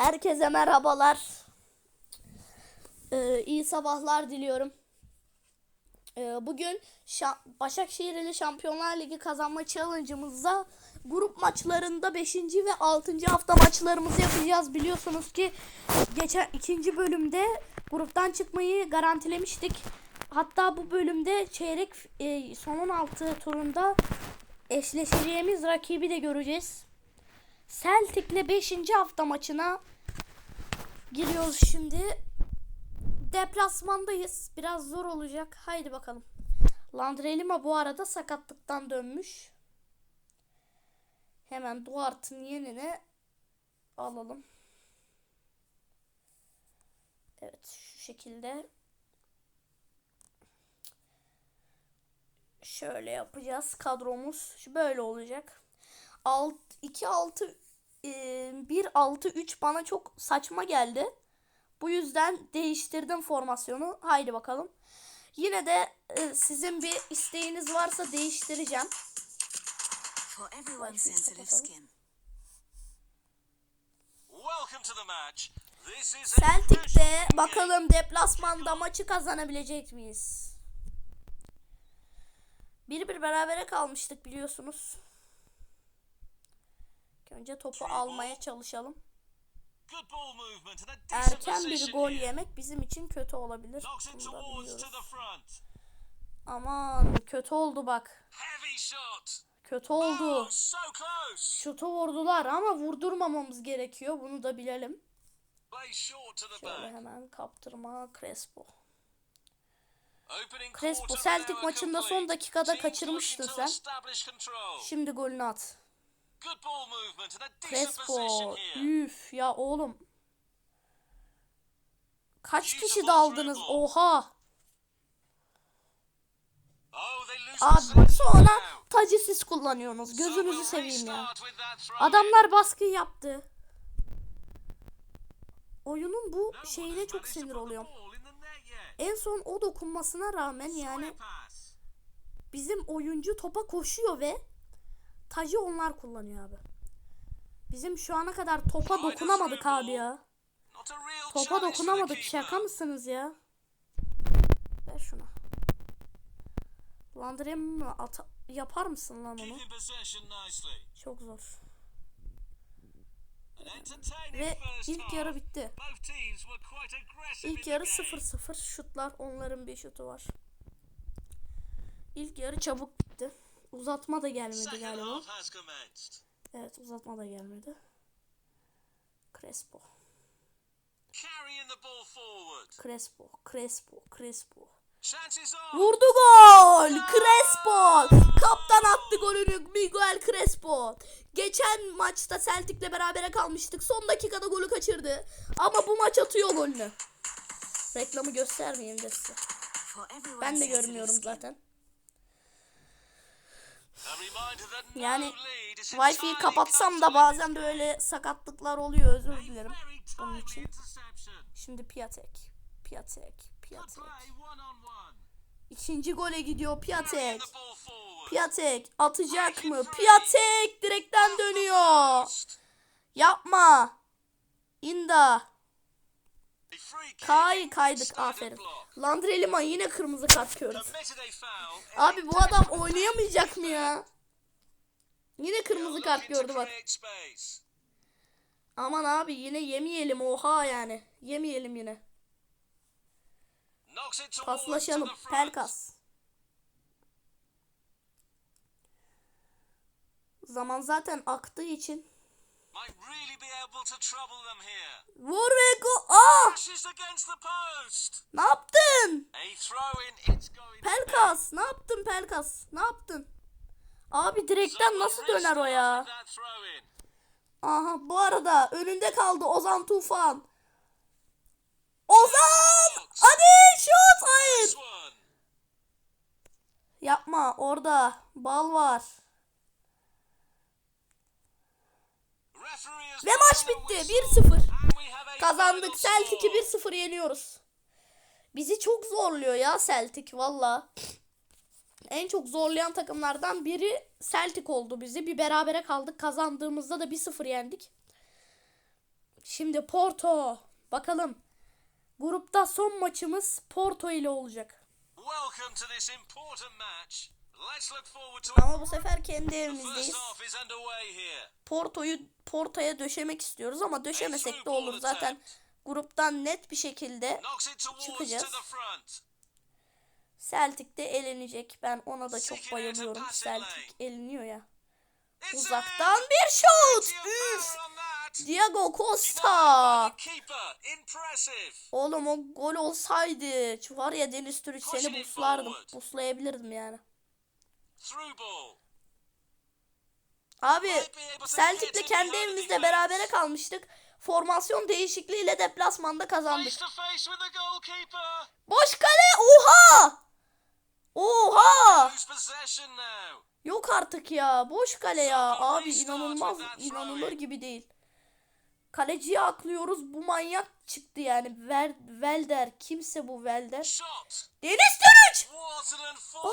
Herkese merhabalar. Ee, iyi sabahlar diliyorum. Ee, bugün Şa- Başakşehir ile Şampiyonlar Ligi kazanma challenge'ımızda grup maçlarında 5. ve 6. hafta maçlarımızı yapacağız. Biliyorsunuz ki geçen ikinci bölümde gruptan çıkmayı garantilemiştik. Hatta bu bölümde çeyrek e, son 16 turunda eşleşeceğimiz rakibi de göreceğiz. Celtic'le 5. hafta maçına giriyoruz şimdi. Deplasmandayız. Biraz zor olacak. Haydi bakalım. Landrelima bu arada sakatlıktan dönmüş. Hemen Duart'ın yenine alalım. Evet şu şekilde. Şöyle yapacağız. Kadromuz böyle olacak. 6 2 6 1 6 3 bana çok saçma geldi. Bu yüzden değiştirdim formasyonu. Haydi bakalım. Yine de e, sizin bir isteğiniz varsa değiştireceğim. For everyone's sensitive skin. Welcome to the match. This is a Celtic'te bakalım deplasmanda maçı kazanabilecek miyiz? Bir bir berabere kalmıştık biliyorsunuz. Önce topu almaya çalışalım. Erken bir gol yemek bizim için kötü olabilir. Bunu da biliyoruz. Aman kötü oldu bak. Kötü oldu. Oh. Şutu vurdular ama vurdurmamamız gerekiyor. Bunu da bilelim. Şöyle hemen kaptırma Crespo. Crespo, Celtic maçında son dakikada kaçırmıştın sen. Şimdi golünü at. Crespo. Üf ya oğlum. Kaç kişi daldınız? Oha. Oh, Abi bak sonra tacı siz kullanıyorsunuz. Gözünüzü seveyim ya. Adamlar baskı yaptı. Oyunun bu şeyine çok sinir oluyorum. En son o dokunmasına rağmen yani bizim oyuncu topa koşuyor ve tacı onlar kullanıyor abi. Bizim şu ana kadar topa dokunamadık abi ya. Topa dokunamadık. Şaka mısınız ya? Ver şunu. Landry mı at yapar mısın lan onu? Çok zor. Ve ilk yarı bitti. İlk yarı the game. 0-0 şutlar. Onların bir şutu var. İlk yarı çabuk. Uzatma da gelmedi galiba. Evet uzatma da gelmedi. Crespo. Crespo. Crespo. Crespo. Vurdu gol! Crespo! Kaptan attı golünü Miguel Crespo. Geçen maçta Celtic'le berabere kalmıştık. Son dakikada golü kaçırdı. Ama bu maç atıyor golünü. Reklamı göstermeyeyim de size. Ben de görmüyorum zaten. A reminder that no Yani Wi-Fi'yi kapatsam da bazen böyle sakatlıklar oluyor. Özür dilerim. Bunun için. Şimdi Piatek. Piatek. Piatek. İkinci gole gidiyor Piatek. Piatek atacak mı? Piatek direkten dönüyor. Yapma. İnda. Kay kaydık aferin. Lima yine kırmızı kart foul. Abi bu adam oynayamayacak mı ya? Yine kırmızı kart gördü bak. Aman abi yine yemeyelim oha yani. Yemeyelim yine. Paslaşalım. Pelkas. Zaman zaten aktığı için. Might really be able to trouble them here. Vur ve go. Aa! Pushes against the post. Ne yaptın? A throw in. It's going. Pelkas. Ne yaptın Pelkas? Ne yaptın? Abi direkten nasıl döner o ya? Aha bu arada önünde kaldı Ozan Tufan. Ozan! Hadi şut! Hayır. Yapma orada bal var. Ve maç bitti. whistle. 1-0. And we have a Kazandık. Celtic'i score. 1-0 yeniyoruz. Bizi çok zorluyor ya Celtic valla. En çok zorlayan takımlardan biri Celtic oldu bizi. Bir berabere kaldık. Kazandığımızda da 1-0 yendik. Şimdi Porto. Bakalım. Grupta son maçımız Porto ile olacak. Welcome to this important match. Ama bu sefer kendi evimizdeyiz. Porto'yu Porto'ya döşemek istiyoruz ama döşemesek de olur zaten. Gruptan net bir şekilde Çıkacağız. Celtic de elenecek. Ben ona da çok bayılıyorum. Celtic eleniyor ya. Uzaktan bir şut. Üf. Diego Costa. Oğlum o gol olsaydı var ya Deniz Türüç seni buslardım. Buslayabilirdim yani. Abi Celtic'le kendi evimizde berabere kalmıştık. Formasyon değişikliğiyle deplasmanda kazandık. Boş kale. Oha! Oha! Yok artık ya. Boş kale ya. Abi inanılmaz. inanılır gibi değil. Kaleciyi aklıyoruz. Bu manyak çıktı yani. Ver, Velder. Kimse bu Velder. Deniz! Waterland Aa,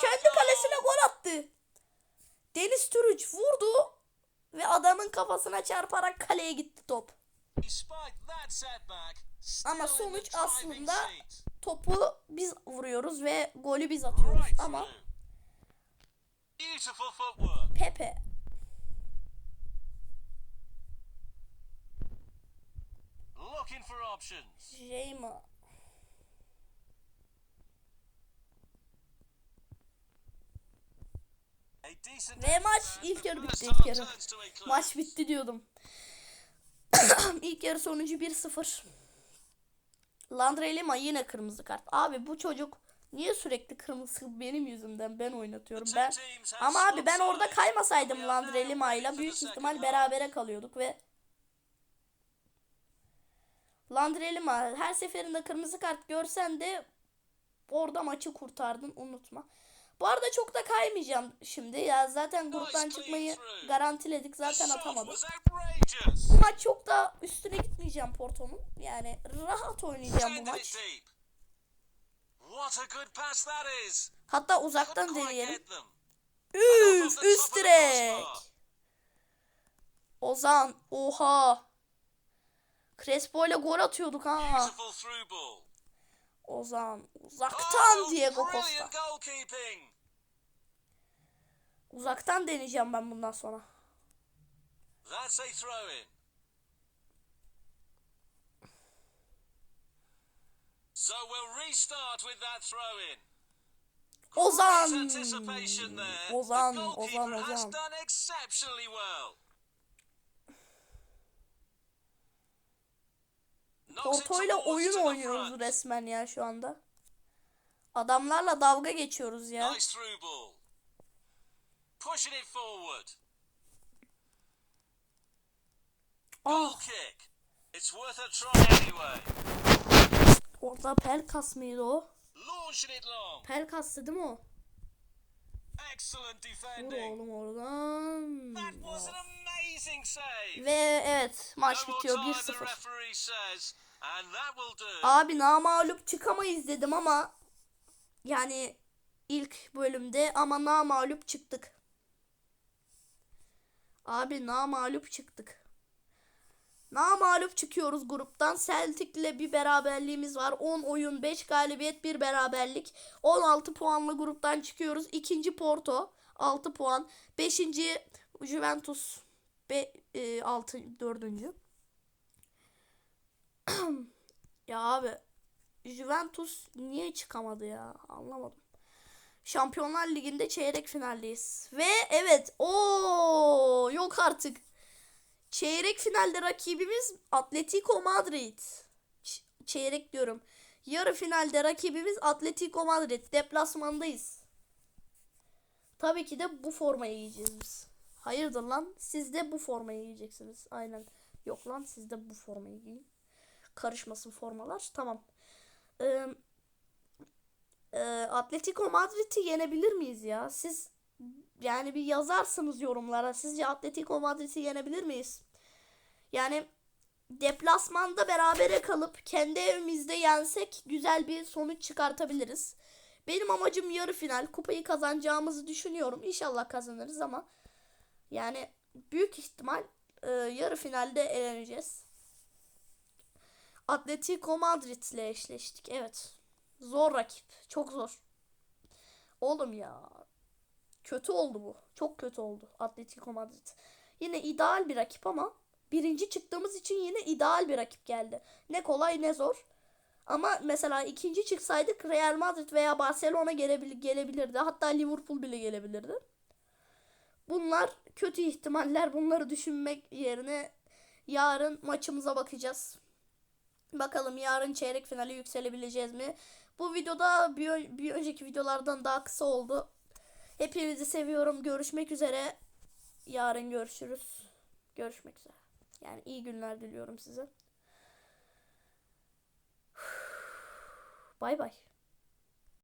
kendi kalesine gol attı. Deniz Türüç vurdu ve adamın kafasına çarparak kaleye gitti top. Ama sonuç aslında topu biz vuruyoruz ve golü biz atıyoruz. Ama. Pepe Looking for options. Jeyma A decent Ve maç ilk yarı bitti ilk yarı. Maç bitti diyordum. ilk yarı sonucu 1-0. Landre Lima yine kırmızı kart. Abi bu çocuk niye sürekli kırmızı benim yüzümden ben oynatıyorum ben. Ama abi ben orada kaymasaydım Landre Lima ile büyük ihtimal berabere kalıyorduk ve Landre Lima her seferinde kırmızı kart görsen de orada maçı kurtardın unutma. Bu arada çok da kaymayacağım şimdi. Ya zaten gruptan çıkmayı garantiledik. Zaten outrageous. Bu maç çok da üstüne gitmeyeceğim Porto'nun. Yani rahat oynayacağım bu maç. Hatta uzaktan deneyelim. Üf üst direk. Ozan oha. Crespo ile gol atıyorduk ha. Ozan uzaktan Diego Costa. Uzaktan deneyeceğim ben bundan sonra. That's a throw in. So we'll restart with that throw in. Ozan. Ozan, Ozan, Ozan. done exceptionally well. Towards oyun oynuyoruz resmen ya şu anda. Adamlarla dalga geçiyoruz ya. Nice. Pushing it forward. Goal Ah, kick. It's worth a try anyway. orada Pelkas mıydı o? Launching it long. Pelkas'tı değil mi o? Excellent Vur defending. oğlum oradan. That was an amazing save. Ve evet maç bitiyor time, the 1-0. referee says, and that will do. Abi namağlup çıkamayız dedim ama yani ilk bölümde ama namağlup çıktık. Abi namağlup çıktık. Namağlup çıkıyoruz gruptan. Celtic'le bir beraberliğimiz var. 10 oyun, 5 galibiyet, 1 beraberlik. 16 puanla gruptan çıkıyoruz. İkinci Porto 6 puan. Beşinci Juventus be, e, 6 dördüncü. Ya abi Juventus niye çıkamadı ya? Anlamadım. Şampiyonlar Ligi'nde çeyrek finaldeyiz. Ve evet o yok artık. Çeyrek finalde rakibimiz Atletico Madrid. Ç- çeyrek diyorum. Yarı finalde rakibimiz Atletico Madrid. Deplasmandayız. Tabii ki de bu formayı giyeceğiz biz. Hayırdır lan? Siz de bu formayı giyeceksiniz. Aynen. Yok lan siz de bu formayı giyin karışmasın formalar. Tamam. Ee, e, Atletico Madrid'i yenebilir miyiz ya? Siz yani bir yazarsınız yorumlara. Sizce Atletico Madrid'i yenebilir miyiz? Yani deplasmanda berabere kalıp kendi evimizde yensek güzel bir sonuç çıkartabiliriz. Benim amacım yarı final. Kupayı kazanacağımızı düşünüyorum. İnşallah kazanırız ama yani büyük ihtimal e, yarı finalde eleneceğiz. Atletico Madrid ile eşleştik. Evet. Zor rakip. Çok zor. Oğlum ya. Kötü oldu bu. Çok kötü oldu Atletico Madrid. Yine ideal bir rakip ama birinci çıktığımız için yine ideal bir rakip geldi. Ne kolay ne zor. Ama mesela ikinci çıksaydık Real Madrid veya Barcelona gelebilir, gelebilirdi. Hatta Liverpool bile gelebilirdi. Bunlar kötü ihtimaller. Bunları düşünmek yerine yarın maçımıza bakacağız. Bakalım yarın çeyrek finale yükselebileceğiz mi? Bu videoda bir, bir önceki videolardan daha kısa oldu. Hepinizi seviyorum. Görüşmek üzere. Yarın görüşürüz. Görüşmek üzere. Yani iyi günler diliyorum size. Bay bay.